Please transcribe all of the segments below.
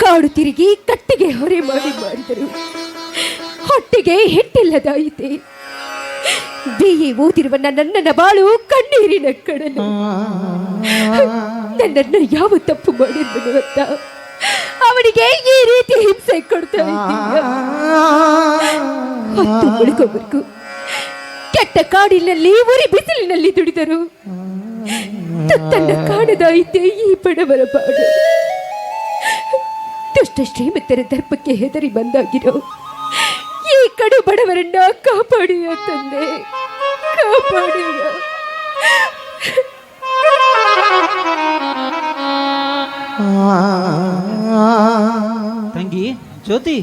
ಕಾಡು ತಿರುಗಿ ಕಟ್ಟಿಗೆ ಹೊರೆ ಮಾಡಿ ಮಾಡಿದರು. ಹೊಟ್ಟೆಗೆ ಹಿಟ್ಟಿಲ್ಲದಾಯಿತೆ ಬಿಎ ಓದಿರುವ ನನ್ನನ್ನ ಬಾಳು ಕಣ್ಣೀರಿನ ಕಡಲು. ನನ್ನನ್ನ ಯಾವ ತಪ್ಪು ಮಾಡಿದ್ದನು ಅಂತ ಅವನಿಗೆ ಈ ರೀತಿ ಹಿಂಸೆ ಕೊಡ್ತಾ ಕೆಟ್ಟ ಕಾಡಿನಲ್ಲಿ, ಉರಿ ಬಿಸಿಲಿನಲ್ಲಿ ದುಡಿದರು. ತನ್ನ ಕಾಣದಾಯಿತೆ ಈ ಬಡವರ ಬಾಡು ದುಷ್ಟ ಶ್ರೀಮಂತರ ದರ್ಪಕ್ಕೆ ಹೆದರಿ ಬಂದಾಗಿರೋ ಈ ಕಡು ಬಡವರನ್ನ ಕಾಪಾಡಿಯ ತಂದೆ ಕಾಪಾಡಿಯ. ತಂಗಿ ಜ್ಯೋತಿ.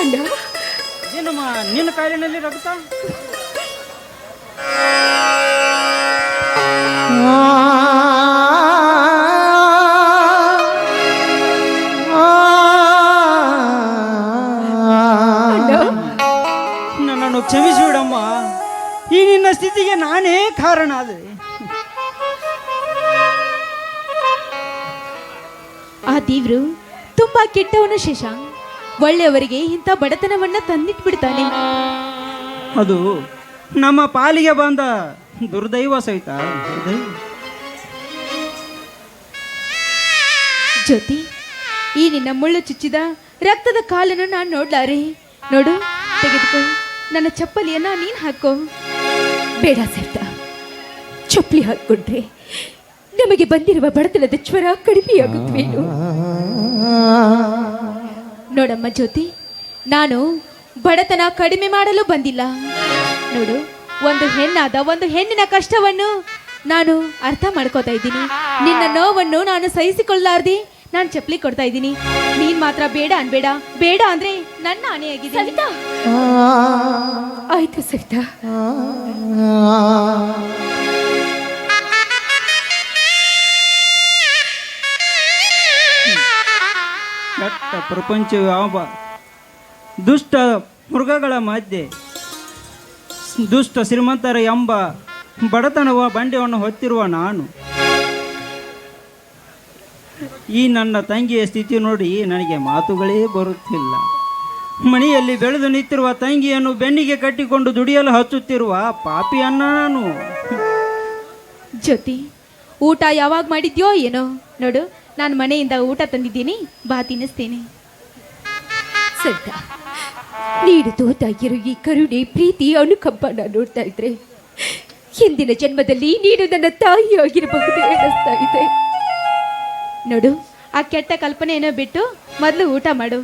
ಅಣ್ಣ. ಏನಮ್ಮ ನಿನ್ನ ಕಾಲಿನಲ್ಲಿ ರಕ್ತ? ಅಣ್ಣ ಸ್ಥಿತಿಗೆ ನಾನೇ ಕಾರಣ ಆದೆ ಆ ದೇವ್ರು ತುಂಬಾ ಕೆಟ್ಟವನು ಶಶಾಂಕ್ ಒಳ್ಳೆಯವರಿಗೆ ಇಂಥ ಬಡತನವನ್ನ ತಂದಿಟ್ಬಿಡ್ತಾನೆ. ಅದು ನಮ್ಮ ಪಾಲಿಗೆ ಬಂದ ದುರ್ದೈವ ಸಹಿತ. ಜ್ಯೋತಿ ಈ ನಿನ್ನ ಮುಳ್ಳು ಚುಚ್ಚಿದ ರಕ್ತದ ಕಾಲನ್ನು ನಾನು ನೋಡ್ಲಾರೆ. ನೋಡು ತೆಗೆದುಕೊಂಡು ನನ್ನ ಚಪ್ಪಲಿಯನ್ನ ನೀನ್ ಹಾಕೋ. ಬೇಡ ಸರ್ತ ಚಪ್ಪಲಿ ಹಾಕ್ಕೊಂಡ್ರೆ ನಮಗೆ ಬಂದಿರುವ ಬಡತನದ ಜ್ವರ ಕಡಿಮೆಯಾಗುತ್ತೇನು. ನೋಡಮ್ಮ ಜ್ಯೋತಿ ನಾನು ಬಡತನ ಕಡಿಮೆ ಮಾಡಲು ಬಂದಿಲ್ಲ. ನೋಡು ಒಂದು ಹೆಣ್ಣಾದ ಒಂದು ಹೆಣ್ಣಿನ ಕಷ್ಟವನ್ನು ನಾನು ಅರ್ಥ ಮಾಡ್ಕೋತಾ ಇದ್ದೀನಿ. ನಿನ್ನ ನೋವನ್ನು ನಾನು ಸಹಿಸಿಕೊಳ್ಳಾರ್ದೆ ನಾನು ಚಪ್ಪಲಿ ಕೊಡ್ತಾ ಇದ್ದೀನಿ. ನೀನ್ ಮಾತ್ರ ಬೇಡ ಅನ್ಬೇಡ. ಬೇಡ ಅಂದ್ರೆ ನನ್ನ ಆನೆಯಾಗಿದೆ. ಸವಿತಾ! ಆಯ್ತು ಸವಿತಾ. ಕೆಟ್ಟ ಪ್ರಪಂಚ ಯಾವ ದುಷ್ಟ ಮೃಗಗಳ ಮಧ್ಯೆ ದುಷ್ಟ ಶ್ರೀಮಂತರ ಎಂಬ ಬಡತನವ ಬಂಡೆಯನ್ನು ಹೊತ್ತಿರುವ ನಾನು. ಈ ನನ್ನ ತಂಗಿಯ ಸ್ಥಿತಿ ನೋಡಿ ನನಗೆ ಮಾತುಗಳೇ ಬರುತ್ತಿಲ್ಲ. ಮನೆಯಲ್ಲಿ ಬೆಳೆದು ನಿಂತಿರುವ ತಂಗಿಯನ್ನು ಬೆನ್ನಿಗೆ ಕಟ್ಟಿಕೊಂಡು ದುಡಿಯಲು ಹಚ್ಚುತ್ತಿರುವ ಪಾಪಿಯನ್ನ ನಾನು. ಜ್ಯೋತಿ, ಊಟ ಯಾವಾಗ ಮಾಡಿದ್ಯೋ ಏನೋ ನೋಡು, ನಾನು ಮನೆಯಿಂದ ಊಟ ತಂದಿದ್ದೀನಿ, ಬಾ ತಿನ್ನಿಸ್ತೇನೆ. ಸದ್ದ ನೀಡು ತೋತಾಗಿರೋ ಈ ಕರುಣೆ ಪ್ರೀತಿ ಅನುಕಂಪನ ನೋಡ್ತಾ ಇದ್ರೆ ಹಿಂದಿನ ಜನ್ಮದಲ್ಲಿ ನೀನು ನನ್ನ ತಾಯಿಯಾಗಿರಬಹುದು ಅನ್ನಿಸ್ತಾ ಇದೆ. ನೋಡು ಆ ಕೆಟ್ಟ ಕಲ್ಪನೆಯನ್ನು ಬಿಟ್ಟು ಮೊದಲು ಊಟ ಮಾಡು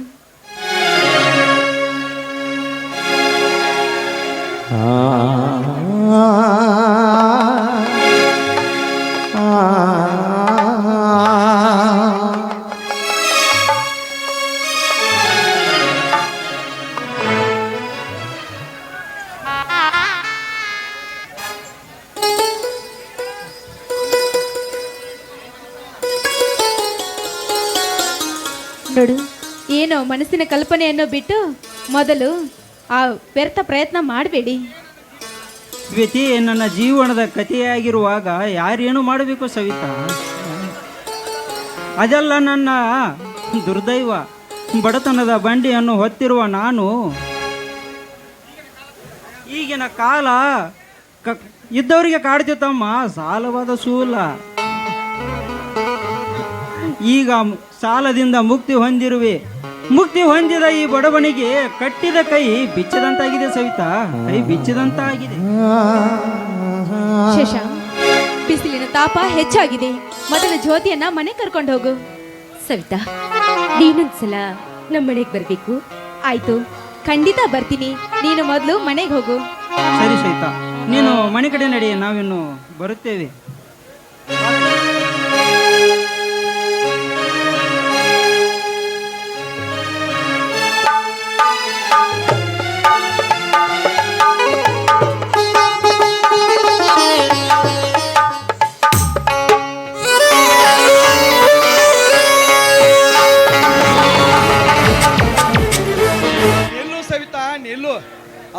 ನೋಡು, ಏನೋ ಮನಸ್ಸಿನ ಕಲ್ಪನೆಯನ್ನು ಬಿಟ್ಟು ಮೊದಲು ಆ ವ್ಯರ್ಥ ಪ್ರಯತ್ನ ಮಾಡಬೇಡಿ. ವ್ಯತಿ ನನ್ನ ಜೀವನದ ಕಥೆಯಾಗಿರುವಾಗ ಯಾರೇನು ಮಾಡಬೇಕು ಸವಿತಾ? ಅದೆಲ್ಲ ನನ್ನ ದುರ್ದೈವ, ಬಡತನದ ಬಂಡಿಯನ್ನು ಹೊತ್ತಿರುವ ನಾನು. ಈಗಿನ ಕಾಲ ಕ ಇದ್ದವರಿಗೆ ಕಾಡ್ತಿತ್ತಮ್ಮ ಸಾಲವಾದ ಸೂಲ. ಈಗ ಸಾಲದಿಂದ ಮುಕ್ತಿ ಹೊಂದಿರುವೆ. ಮುಕ್ತಿ ಹೊಂದಿದ ಈ ಬಡವನಿಗೆ ಕಟ್ಟಿದ ಕೈ ಬಿಚ್ಚದಂತಾಗಿದೆ ಸವಿತಾ. ಕೈ ಬಿಚ್ಚದಂತಾಗಿದೆ. ಶಶಾಂಕ್ ಬಿಸಿಲಿನ ತಾಪ ಹೆಚ್ಚಾಗಿದೆ. ಮೊದಲ ಜ್ಯೋತಿಯನ್ನ ಮನೆ ಕರ್ಕೊಂಡು ಹೋಗು. ಸವಿತಾ ನೀನೊಂದ್ಸಲ ನಮ್ಮ ಮನೆಗೆ ಬರಬೇಕು. ಆಯ್ತು ಖಂಡಿತ ಬರ್ತೀನಿ. ನೀನು ಮೊದಲು ಮನೆಗೆ ಹೋಗು. ಸರಿ ಸವಿತಾ ನೀನು ಮನೆ ಕಡೆ ನಡಿ ನಾವಿನ್ನು ಬರುತ್ತೇವೆ.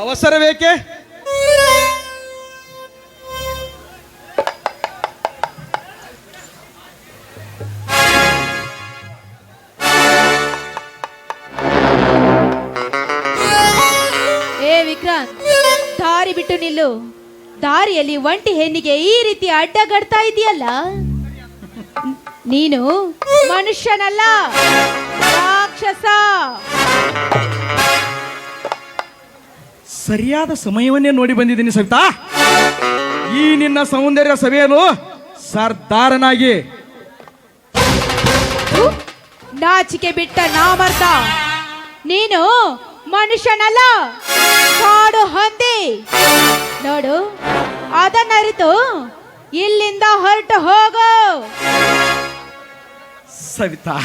ಅವಸರ ಬೇಕೆ? ಏ ವಿಕ್ರಾಂತ್, ದಾರಿ ಬಿಟ್ಟು ನಿಲ್ಲು. ದಾರಿಯಲ್ಲಿ ಒಂಟಿ ಹೆಣ್ಣಿಗೆ ಈ ರೀತಿ ಅಡ್ಡಗಡ್ತಾ ಇದೆಯಲ್ಲ? ನೀನು ಮನುಷ್ಯನಲ್ಲ, ರಾಕ್ಷಸ. ಸರಿಯಾದ ಸಮಯವನ್ನೇ ನೋಡಿ ಬಂದಿದ್ದೀನಿ ಸವಿತಾ. ಈ ನಿನ್ನ ಸೌಂದರ್ಯ ಸಭೆಯಲು ಸರ್ದಾರನಾಗಿ. ನಾಚಿಕೆ ಬಿಟ್ಟ ನಾಮರ್ದ ನೀನು ಮನುಷ್ಯನಲ್ಲ. ಕಾಡು ಹೊಂದಿ. ನೋಡು ಅದನ್ನರಿತು ಇಲ್ಲಿಂದ ಹೊರಟು ಹೋಗು. ಸವಿತಾ.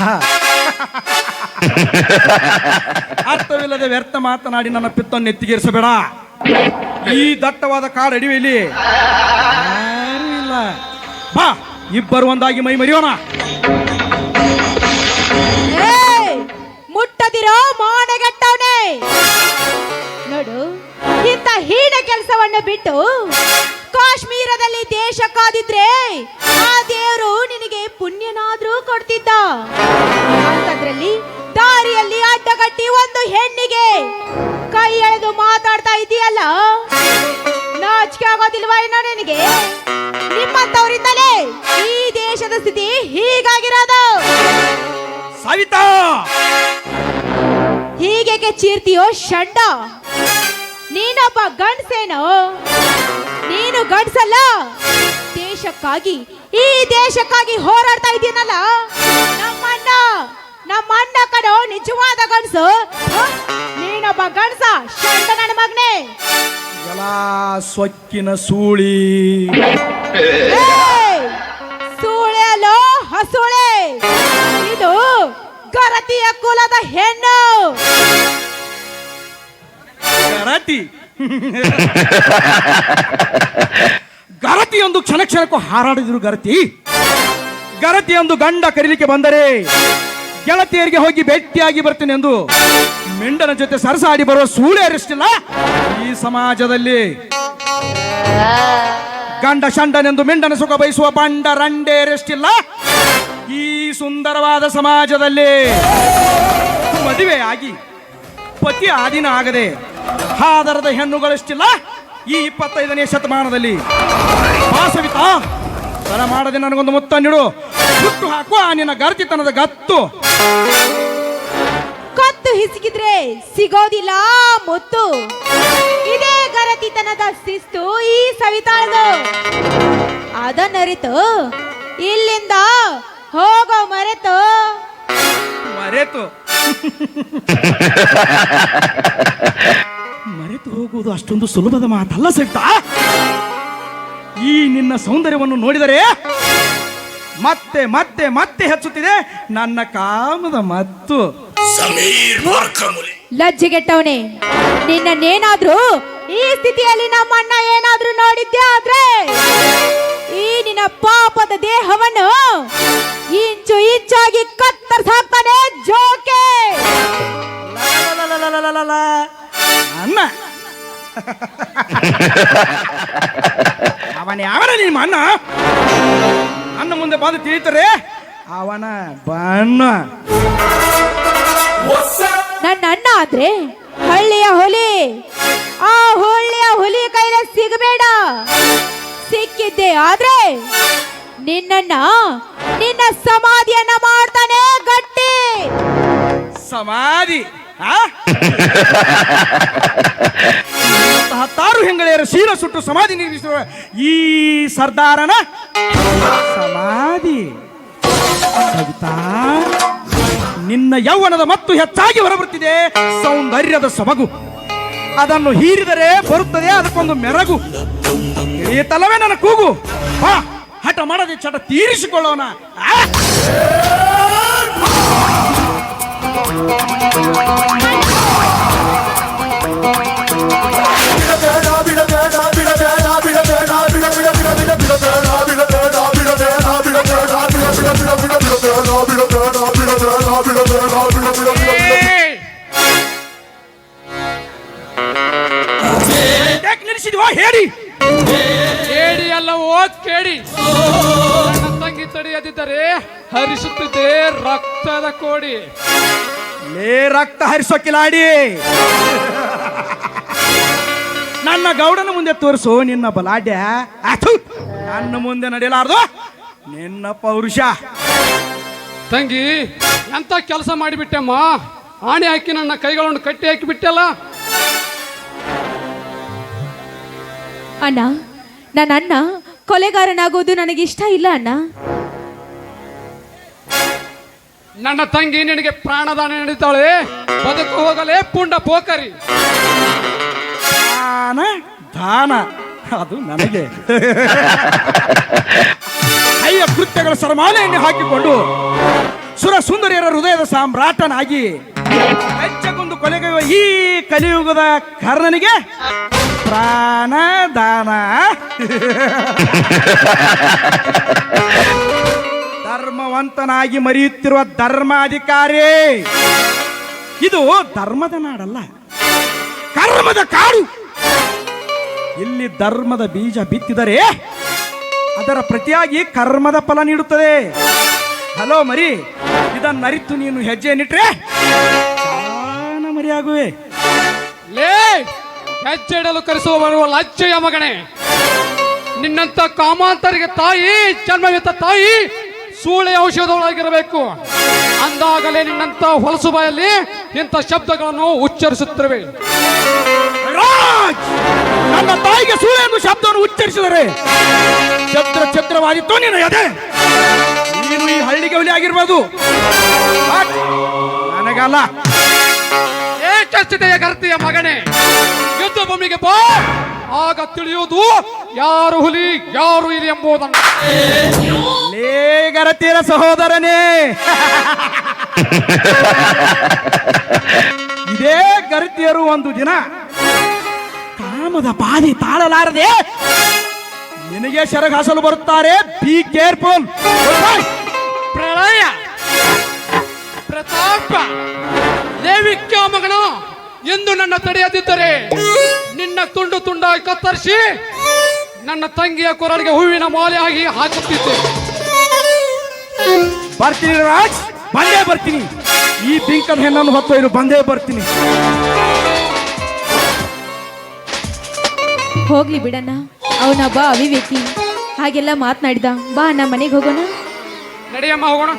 ಅರ್ಥವಿಲ್ಲದೆ ವ್ಯರ್ಥ ಮಾತನಾಡಿ ನನ್ನ ಪಿತ್ತನ್ನು ನೆತ್ತಿಗೇರಿಸಬೇಡ. ಈ ದಟ್ಟವಾದ ಕಾಡು ಅಡಿವೆಯಲ್ಲಿ ಬಾ, ಇಬ್ಬರು ಒಂದಾಗಿ ಮೈ ಮರಿಯೋಣ. ಏಯ್! ಮುಟ್ಟದಿರೋ ಮಾನಗೆಟ್ಟವನೇ. ನೋಡು, ಇಂಥ ಹೀನ ಕೆಲಸವನ್ನು ಬಿಟ್ಟು ಕಾಶ್ಮೀರದಲ್ಲಿ ದೇಶ ಕಾದಿದ್ರೆ ಆ ದೇವರು ಪುಣ್ಯನಾದ್ರೂ ಕೊಡ್ತಿದ್ದ. ಅಂತದ್ರಲ್ಲಿ ದಾರಿಯಲ್ಲಿ ಅಡ್ಡಗಟ್ಟಿ ಒಂದು ಹೆಣ್ಣಿಗೆ ಕೈ ಎಳೆದು ಮಾತಾಡ್ತಾ ಇದೆಯಲ್ಲ? ನಾಚಿಕೆ ಆಗೋದಿಲ್ವಾ ಏನೋ ನಿನಗೆ? ನಿಮ್ಮಂತವರಿಂದಲೇ ಈ ದೇಶದ ಸ್ಥಿತಿ ಹೀಗಾಗಿರೋದು. ಸವಿತಾ! ಹೀಗೆ ಚೀರ್ತಿಯೋ ಷಂಡ? ನೀನೊಬ್ಬ ಗಂಡ್ಸೇನೋ? ನೀನು ಗಂಡ್ಸಲ್ಲ? ದೇಶಕ್ಕಾಗಿ ಈ ದೇಶಕ್ಕಾಗಿ ಹೋರಾಡ್ತಾ ಇದೀನಲ್ಲ? ನಮ್ಮಣ್ಣ ನಮ್ಮಣ್ಣ ಕಡೆ ನಿಜವಾದ ಗಂಡಸು? ನೀನೊಬ್ಬ ಗಣಸ ಶಂಡ ನನ್ನ ಮಗನೇ. ಎಲ್ಲ ಸೊಕ್ಕಿನ ಸೂಳಿ. ಏಯ್! ಸೂಳೆ ಅಲ್ಲೋ ಹಸುಳೆ. ಇದು ಗರತಿಯ ಕುಲದ ಹೆಣ್ಣು. ಗರತಿ ಗರತಿ. ಒಂದು ಕ್ಷಣ ಕ್ಷಣಕ್ಕೂ ಹಾರಾಡಿದ್ರು ಗರತಿ. ಗರತಿ ಎಂದು ಗಂಡ ಕರೀಲಿಕ್ಕೆ ಬಂದರೆ ಗೆಳತಿಯರಿಗೆ ಹೋಗಿ ಭೇಟಿಯಾಗಿ ಬರ್ತೀನಿ ಎಂದು ಮೆಂಡನ ಜೊತೆ ಸರಸಾಡಿ ಬರುವ ಸೂಳೆಯರಷ್ಟಿಲ್ಲ ಈ ಸಮಾಜದಲ್ಲಿ ಗಂಡ ಶಂಡನೆಂದು ಮೆಂಡನ ಸುಖ ಬಯಸುವ ಬಂಡ ರಂಡೇರಷ್ಟಿಲ್ಲ ಈ ಸುಂದರವಾದ ಸಮಾಜದಲ್ಲಿ ಮದುವೆ ಆಗಿ ಪತಿ ಆದಿನ ಆಗದೆ ಹಾದರದ ಹೆಣ್ಣುಗಳಷ್ಟಿಲ್ಲ. ಈ ಇಪ್ಪತ್ತೈದನೇ ಶತಮಾನದಲ್ಲಿ ಬಾ ಸವಿತಾ ಬರ ಮಾಡದೆ ನನಗೊಂದು ಮುತ್ತ ನೀಡು. ಹುಟ್ಟು ಹಾಕು ಆ ನಿನ್ನ ಗರ್ತಿತನದ ಗತ್ತು. ಕತ್ತು ಹಿಸುಕಿದ್ರೆ ಸಿಗೋದಿಲ್ಲ ಮುತ್ತು. ಇದೇ ಗರತಿತನದ ಶಿಸ್ತು ಈ ಸವಿತಾಳದು. ಅದನ್ನರಿತು ಇಲ್ಲಿಂದ ಹೋಗೋ ಮರೆತು. ಮರೆತು. ಮರೆತು ಹೋಗುವುದು ಅಷ್ಟೊಂದು ಸುಲಭದ ಮಾತಲ್ಲ ಸವಿತಾ? ಈ ನಿನ್ನ ಸೌಂದರ್ಯವನ್ನು ನೋಡಿದರೆ ಮತ್ತೆ ಮತ್ತೆ ಮತ್ತೆ ಹೆಚ್ಚುತ್ತಿದೆ ನನ್ನ ಕಾಮದ ಮತ್ತು ಲಜ್ಜೆಗೆಟ್ಟವನೇ ನಿನ್ನೇನಾದ್ರೂ ಈ ಸ್ಥಿತಿಯಲ್ಲಿ ನಮ್ಮಣ್ಣ ಏನಾದ್ರೂ ನೋಡಿದ್ದೆ ಆದ್ರೆ? ಈ ನಿನ್ನ ಪಾಪದ ದೇಹವನ್ನು ಇಂಚು ಇಂಚಾಗಿ ಕತ್ತರಿಸಾಕ್ತಾನೆ ಜೋಕೆ. ಅಣ್ಣ. ಅವನ ಯಾವನ ನಿಮ್ಮ ಅಣ್ಣ. ಅಣ್ಣ ಮುಂದೆ ಬಂದು ತಿಳಿತಾರೆ? ಅವನ ಬಣ್ಣ. ನನ್ನ ಅಣ್ಣ ಆದ್ರೆ ಹಳ್ಳಿಯ ಹುಲಿ. ಆ ಹಳ್ಳಿಯ ಹುಲಿ ಕೈಲ ಸಿಗಬೇಡ. ಸಿಕ್ಕಿದ್ದೆ ಆದ್ರೆ ನಿನ್ನನ್ನ ನಿನ್ನ ಸಮಾಧಿಯನ್ನ ಮಾಡ್ತಾನೆ ಗಟ್ಟಿ. ಸಮಾಧಿ ಆ? ಹತ್ತಾರು ಹೆಂಗಳೆಯರ ಶೀಲ ಸುಟ್ಟು ಸಮಾಧಿ ನಿರ್ಮಿಸುವ ಈ ಸರ್ದಾರನ ಸಮಾಧಿ. ಸವಿತಾ ನಿನ್ನ ಯೌವನದ ಮತ್ತು ಹೆಚ್ಚಾಗಿ ಹೊರಬರುತ್ತಿದೆ. ಸೌಂದರ್ಯದ ಸೊಬಗು. ಅದನ್ನು ಹೀರಿದರೆ ಬರುತ್ತದೆ, ಅದಕ್ಕೊಂದು ಮೆರಗು. ತಲವೇ ನನ್ನ ಕೂಗು. ಬಾ, ಹಠ ಮಾಡದೆ ಚಟ ತೀರಿಸಿಕೊಳ್ಳೋಣ. ಆ? ಕೋಡಿ. ಲೇ ರಕ್ತ ಹರಿಸೋ ಕಿಲಾಡಿ. ನನ್ನ ಗೌಡನ ಮುಂದೆ ತೋರಿಸು ನಿನ್ನ ಬಲಾಢ್ಯ. ಆಥು, ನನ್ನ ಮುಂದೆ ನಡೆಯಲಾರ್ದು ನಿನ್ನ ಪೌರುಷ. ತಂಗಿ ಎಂತ ಕೆಲಸ ಮಾಡಿಬಿಟ್ಟೆಮ್ಮ? ಆಣೆ ಹಾಕಿ ನನ್ನ ಕೈಗಳನ್ನು ಕಟ್ಟಿ ಹಾಕಿ ಬಿಟ್ಟೆಲ್ಲ ಅಣ್ಣ ನನ್ನ ಅಣ್ಣ ಕೊಲೆಗಾರನಾಗೋದು ನನಗೆ ಇಷ್ಟ ಇಲ್ಲ ಅಣ್ಣ. ನನ್ನ ತಂಗಿ ನಿನಗೆ ಪ್ರಾಣದಾನ ನಡೀತಾಳೆ ಬದುಕು ಹೋಗಲೇ ಪುಂಡ ಪೋಕರಿ. ದಾನ ದಾನ. ಅದು ನನಗೆ. ಅಯ್ಯ, ಕೃತ್ಯಗಳ ಸರಮಾಲೆಯನ್ನು ಹಾಕಿಕೊಂಡು ಸುರ ಸುಂದರಿಯರ ಹೃದಯದ ಸಾಮ್ರಾಟನಾಗಿ ಹೆಚ್ಚಗೊಂದು ಕೊಲೆಗೈಯುವ ಈ ಕಲಿಯುಗದ ಕರ್ಣನಿಗೆ ಪ್ರಾಣದಾನ ಧರ್ಮವಂತನಾಗಿ ಮರೆಯುತ್ತಿರುವ ಧರ್ಮಾಧಿಕಾರಿ. ಇದು ಧರ್ಮದ ನಾಡಲ್ಲ. ಕರ್ಮದ ಕಾಡು. ಇಲ್ಲಿ ಧರ್ಮದ ಬೀಜ ಬಿತ್ತಿದರೆ ಅದರ ಪ್ರತಿಯಾಗಿ ಕರ್ಮದ ಫಲ ನೀಡುತ್ತದೆ. ಹಲೋ ಮರಿ ಇದನ್ನರಿತು ನೀನು ಹೆಜ್ಜೆ ನಿಟ್ರೆ ಮರಿಯಾಗುವೆ ಲೇ, ಹೆಜ್ಜೆ ಇಡಲು ಕರೆಸುವ ಬರುವ ಲಜ್ಜೆಯ ಮಗನೇ. ನಿನ್ನಂತ ಕಾಮಾಂತರಿಗೆ ತಾಯಿ ಜನ್ಮವಿತ್ತ ತಾಯಿ ಸೂಳೆ ಔಷಧಗಳಾಗಿರಬೇಕು. ಅಂದಾಗಲೇ ನಿನ್ನಂತ ಹೊಲಸು ಬಾಯಲ್ಲಿ ಇಂಥ ಶಬ್ದಗಳನ್ನು ಉಚ್ಚರಿಸುತ್ತೇವೆ ನನ್ನ ತಾಯಿಗೆ ಸೂಳೆ ಎಂದು ಶಬ್ದವನ್ನು ಉಚ್ಚರಿಸಿದರೆ ಛತ್ರ ಛತ್ರವಾದಿತ್ತು ನಿನ್ನ ಎದೆ. ನೀನು ಈ ಹಳ್ಳಿಗೆ ಹುಲಿ ಆಗಿರ್ಬೋದು. ನನಗಲ್ಲ. ಏಕಸ್ಥಿತಿಯ ಕರ್ತಿಯ ಮಗನೇ? ಯುದ್ಧ ಭೂಮಿಗೆ ಬಾ. ಆಗ ತಿಳಿಯುವುದು ಯಾರು ಹುಲಿ ಯಾರು ಇಲಿ ಎಂಬುದನ್ನು. ಲೇಗರತಿರ ಸಹೋದರನೇ. ಇದೇ ಗರತಿಯರು ಒಂದು ದಿನ ಕಾಮದ ಪಾದಿ ತಾಳಲಾರದೆ ನಿನಗೆ ಶರಗಾಸಲು ಬರುತ್ತಾರೆ. ಬಿ ಕೇರ್ಫುಲ್ ಪ್ರಳಯ ಪ್ರತಾಪ. ದೇವಿಕ್ಯ ಮಗನು ಎಂದು ನನ್ನ ತಡೆಯದಿದ್ದರೆ ನಿನ್ನ ತುಂಡು ತುಂಡಾಗಿ ಕತ್ತರಿಸಿ ನನ್ನ ತಂಗಿಯ ಕೊರಳಿಗೆ ಹೂವಿನ ಮಾಲೆ ಆಗಿ ಹಾಕುತ್ತಿದ್ದೆ. ಬರ್ತೀನಿ ರಾಜ್ ಬಂದೇ ಬರ್ತೀನಿ. ಈ ಬಿಂಕದ ಹೆಣ್ಣನ್ನು ಹೊತ್ತೊಯ್ದು ಬಂದೇ ಬರ್ತೀನಿ. ಹೋಗ್ಲಿ ಬಿಡಣ್ಣ ಅವನ ಬಾ ಅವಿವೇಕಿ. ಹಾಗೆಲ್ಲ ಮಾತನಾಡಿದ ಬಾ ನಮ್ಮ ಮನೆಗೆ ಹೋಗೋಣ. ನಡೆಯಮ್ಮ ಹೋಗೋಣ.